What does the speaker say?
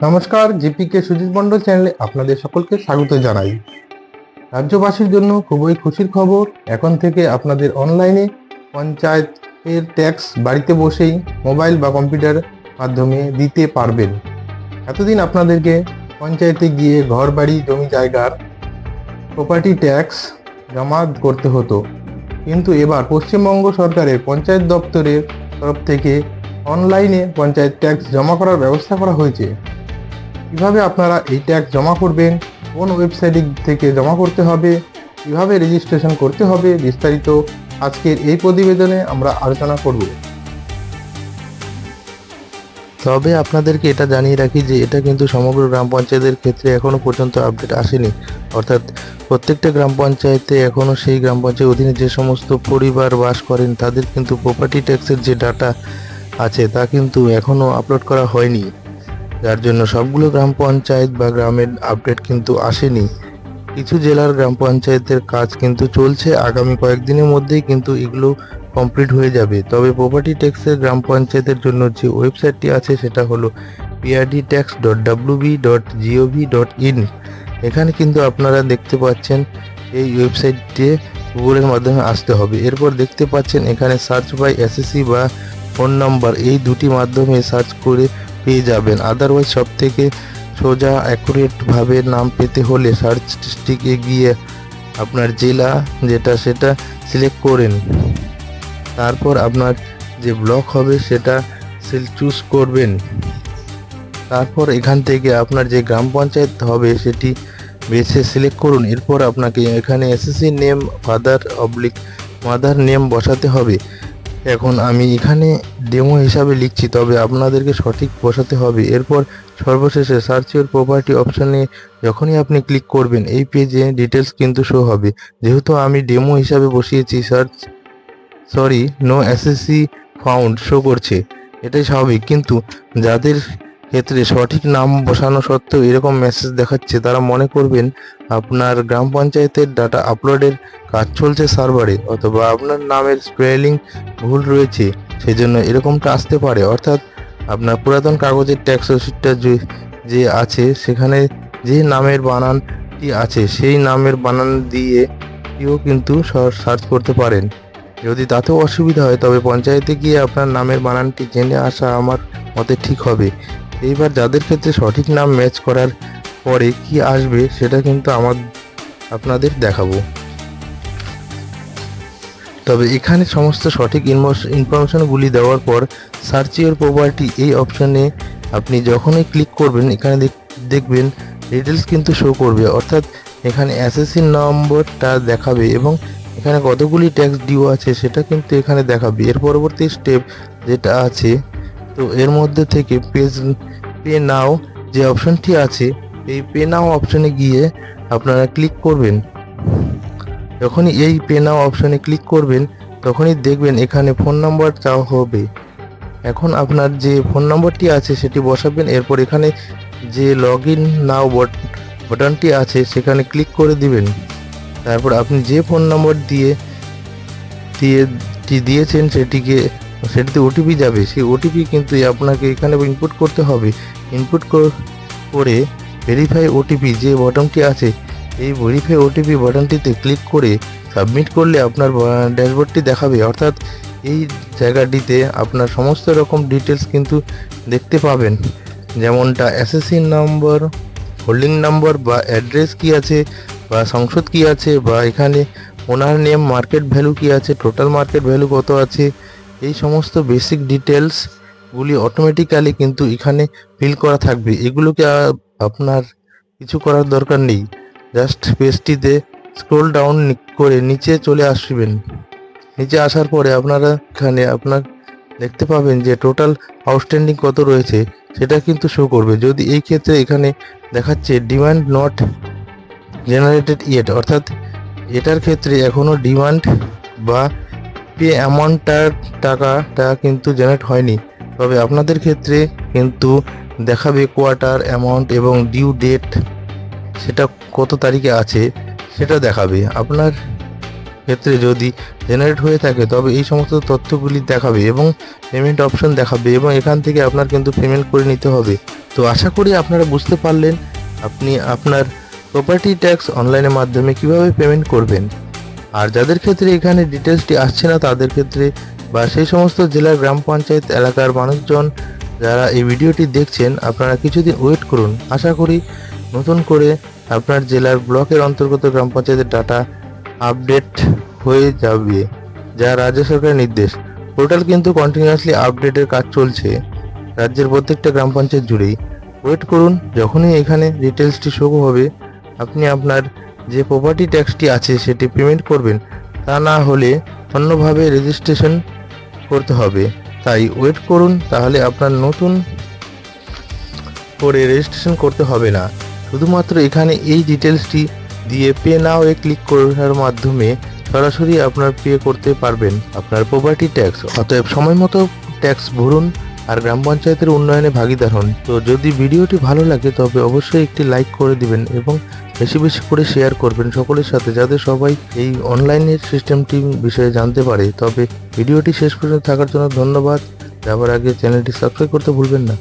নমস্কার, জিপিকে সুজিত মণ্ডল চ্যানেলে আপনাদের সকলকে স্বাগত জানাই। রাজ্যবাসীর জন্য খুবই খুশির খবর, এখন থেকে আপনাদের অনলাইনে পঞ্চায়েতের ট্যাক্স বাড়িতে বসেই মোবাইল বা কম্পিউটার মাধ্যমে দিতে পারবেন। এতদিন আপনাদেরকে পঞ্চায়েতে গিয়ে ঘর বাড়ি জমি জায়গার প্রপার্টি ট্যাক্স জমা করতে হতো। কিন্তু এবার পশ্চিমবঙ্গ সরকারের পঞ্চায়েত দপ্তরের তরফ থেকে অনলাইনে পঞ্চায়েত ট্যাক্স জমা করার ব্যবস্থা করা হয়েছে। কীভাবে আপনারা এই ট্যাক্স জমা করবেন, কোন ওয়েবসাইটে থেকে জমা করতে হবে, কীভাবে রেজিস্ট্রেশন করতে হবে, বিস্তারিত আজকের এই প্রতিবেদনে আমরা আলোচনা করব। তবে আপনাদেরকে এটা জানিয়ে রাখি যে এটা কিন্তু সমগ্র গ্রাম পঞ্চায়েতের ক্ষেত্রে এখনও পর্যন্ত আপডেট আসেনি। অর্থাৎ প্রত্যেকটা গ্রাম পঞ্চায়েতে এখনও সেই গ্রাম পঞ্চায়েত অধীনে যে সমস্ত পরিবার বাস করেন, তাদের কিন্তু প্রপার্টি ট্যাক্সের যে ডাটা আছে, তা কিন্তু এখনও আপলোড করা হয়নি। যার জন্য সবগুলো গ্রাম পঞ্চায়েত বা গ্রামের আপডেট কিন্তু আসেনি। কিছু জেলার গ্রাম পঞ্চায়েতের কাজ কিন্তু চলছে, আগামী কয়েকদিনের মধ্যেই কিন্তু এগুলো কমপ্লিট হয়ে যাবে। তবে প্রপার্টি ট্যাক্সের গ্রাম পঞ্চায়েতের জন্য যে ওয়েবসাইটটি আছে সেটা হলো PRD tax dot WB dot GOV dot in এখানে কিন্তু আপনারা দেখতে পাচ্ছেন এই ওয়েবসাইটটি গুগলের মাধ্যমে আসতে হবে। এরপর দেখতে পাচ্ছেন এখানে সার্চ বাই এসএসসি বা ফোন নাম্বার এই দুটি মাধ্যমে সার্চ করে পেয়ে যাবেন। আদারওয়াইজ সব থেকে সোজা অ্যাকুরেটভাবে নাম পেতে হলে সার্চ ডিস্ট্রিক্টে গিয়ে আপনার জেলা যেটা, সেটা সিলেক্ট করেন। তারপর আপনার যে ব্লক হবে, সেটা চুজ করবেন। তারপর এখান থেকে আপনার যে গ্রাম পঞ্চায়েত হবে, সেটি বেছে সিলেক্ট করুন। এরপর আপনাকে এখানে SSC name father oblique mother name বসাতে হবে। এখন আমি এখানে ডেমো হিসাবে লিখছি, তবে আপনাদেরকে সঠিক বসাতে হবে। এরপর সর্বশেষে সার্চ ইউর প্রপার্টি অপশানে যখনই আপনি ক্লিক করবেন, এই পেজে ডিটেলস কিন্তু শো হবে। যেহেতু আমি ডেমো হিসাবে বসিয়েছি search sorry no assessee found show করছে, এটাই স্বাভাবিক। কিন্তু যাদের ক্ষেত্রে সঠিক নাম বসানো সত্ত্বেও এরকম মেসেজ দেখাচ্ছে। তারা মনে করবেন, আপনার গ্রাম পঞ্চায়েতের ডাটা আপলোডের কাজ চলছে সার্ভারে অথবা আপনার নামের স্পেলিং ভুল রয়েছে, সেজন্য এরকমটা আসতে পারে। অর্থাৎ আপনার পুরাতন কাগজের ট্যাক্স রসিদটা যে আছে, সেখানে যে নামের বানানটি আছে, সেই নামের বানান দিয়ে কেউ কিন্তু সার্চ করতে পারেন। যদি তাতেও অসুবিধা হয়, তবে পঞ্চায়েতে গিয়ে আপনার নামের বানানটি জেনে আসা আমার মতে ঠিক হবে। এইবার যাদের ক্ষেত্রে সঠিক নাম ম্যাচ করার পরে কি আসবে, সেটা কিন্তু আমার, আপনাদের দেখাবো। তবে এখানে সমস্ত সঠিক ইনফরমেশনগুলি দেওয়ার পর সার্চ ইউর প্রপার্টি এই অপশানে আপনি যখনই ক্লিক করবেন, এখানে দেখ- দেখবেন ডিটেলস কিন্তু শো করবে। অর্থাৎ এখানে এসএসসি নম্বরটা দেখাবে এবং এখানে কতগুলি ট্যাক্স ডিউ আছে সেটা কিন্তু এখানে দেখাবে। এর পরবর্তী স্টেপ যেটা আছে তো এর মধ্যে থেকে পেজ, পে নাও যে অপশনটি আছে, এই পে নাও অপশনে গিয়ে আপনারা ক্লিক করবেন। যখনই এই পে নাও অপশনে ক্লিক করবেন, তখনই দেখবেন এখানে ফোন নাম্বার চাওয়া হবে। এখন আপনার যে ফোন নম্বরটি আছে সেটি বসাবেন, এরপর এখানে যে লগ ইন নাও বাটনটি আছে সেখানে ক্লিক করে দিবেন। তারপর আপনি যে ফোন নম্বর দিয়ে দিয়ে দিয়েছেন সেটিকে সেটিতে ওটিপি যাবে, সেই ওটিপি কিন্তু আপনাকে এখানে ইনপুট করতে হবে। ইনপুট করে ভেরিফাই ওটিপি যে বটনটি আছে, এই ভেরিফাই ওটিপি বাটনটিতে ক্লিক করে সাবমিট করলে আপনার ড্যাশবোর্ডটি দেখাবে। অর্থাৎ এই জায়গাটিতে আপনার সমস্ত রকম ডিটেলস কিন্তু দেখতে পাবেন। যেমনটা এসএসসি নম্বর হোল্ডিং নম্বর বা অ্যাড্রেস কি আছে, বা সংসদ কি আছে, বা এখানে ওনার নেম মার্কেট ভ্যালু কি আছে টোটাল মার্কেট ভ্যালু কত আছে এই সমস্ত বেসিক ডিটেলসগুলি অটোমেটিক্যালি কিন্তু এখানে ফিল করা থাকবে। এগুলোকে আপনার কিছু করার দরকার নেই। জাস্ট পেজটিতে স্ক্রোল ডাউন করে নিচে চলে আসবেন। নিচে আসার পরে আপনারা এখানে আপনার দেখতে পাবেন যে টোটাল আউটস্ট্যান্ডিং কত রয়েছে, সেটা কিন্তু শো করবে। যদি এই ক্ষেত্রে এখানে দেখাচ্ছে ডিমান্ড নট জেনারেটেড ইয়েট অর্থাৎ এটার ক্ষেত্রে এখনও ডিমান্ড বা পে অ্যামাউন্টটার টাকাটা কিন্তু জেনারেট হয়নি। তবে আপনাদের ক্ষেত্রে কিন্তু দেখাবে কোয়ার্টার অ্যামাউন্ট এবং ডিউ ডেট সেটা কত তারিখে আছে, সেটা দেখাবে। আপনার ক্ষেত্রে যদি জেনারেট হয়ে থাকে, তবে এই সমস্ত তথ্যগুলি দেখাবে এবং পেমেন্ট অপশন দেখাবে এবং এখান থেকে আপনার কিন্তু পেমেন্ট করে নিতে হবে। তো আশা করি আপনারা বুঝতে পারলেন, আপনি আপনার প্রপার্টি ট্যাক্স অনলাইনের মাধ্যমে কীভাবে পেমেন্ট করবেন। আর যাদের ক্ষেত্রে এখানে ডিটেলসটি আসছে না, তাদের ক্ষেত্রে বা সেই সমস্ত জেলার গ্রাম পঞ্চায়েত এলাকার মানুষজন যারা এই ভিডিওটি দেখছেন, আপনারা কিছুদিন ওয়েট করুন। আশা করি নতুন করে আপনার জেলার ব্লকের অন্তর্গত গ্রাম পঞ্চায়েতের ডাটা আপডেট হয়ে যাবে। যা রাজ্য সরকারের নির্দেশ। পোর্টাল কিন্তু কন্টিনিউয়াসলি আপডেটের কাজ চলছে রাজ্যের প্রত্যেকটা গ্রাম পঞ্চায়েত জুড়েই। ওয়েট করুন, যখনই এখানে ডিটেলসটি শো হবে, আপনি আপনার যে প্রপার্টি ট্যাক্সটি আছে সেটি পেমেন্ট করবেন, তা না হলে অন্যভাবে রেজিস্ট্রেশন করতে হবে। তাই ওয়েট করুন, তাহলে আপনার নতুন করে রেজিস্ট্রেশন করতে হবে না। শুধুমাত্র এখানে এই ডিটেলসটি দিয়ে পে নাও এ ক্লিক করার মাধ্যমে সরাসরি আপনার পে করতে পারবেন। আপনার প্রপার্টি ট্যাক্স অতএব সময় মতো ট্যাক্স ভরুন আর গ্রাম পঞ্চায়েতের উন্নয়নে ভাগিদার হন। তো যদি ভিডিওটি ভালো লাগে, তবে অবশ্যই একটি লাইক করে দিবেন এবং বেশি বেশি করে শেয়ার করবেন সকলের সাথে যাতে সবাই এই অনলাইনের সিস্টেমটি বিষয়ে জানতে পারে। তবে ভিডিওটি শেষ পর্যন্ত থাকার জন্য ধন্যবাদ। যাবার আগে চ্যানেলটি সাবস্ক্রাইব করতে ভুলবেন না।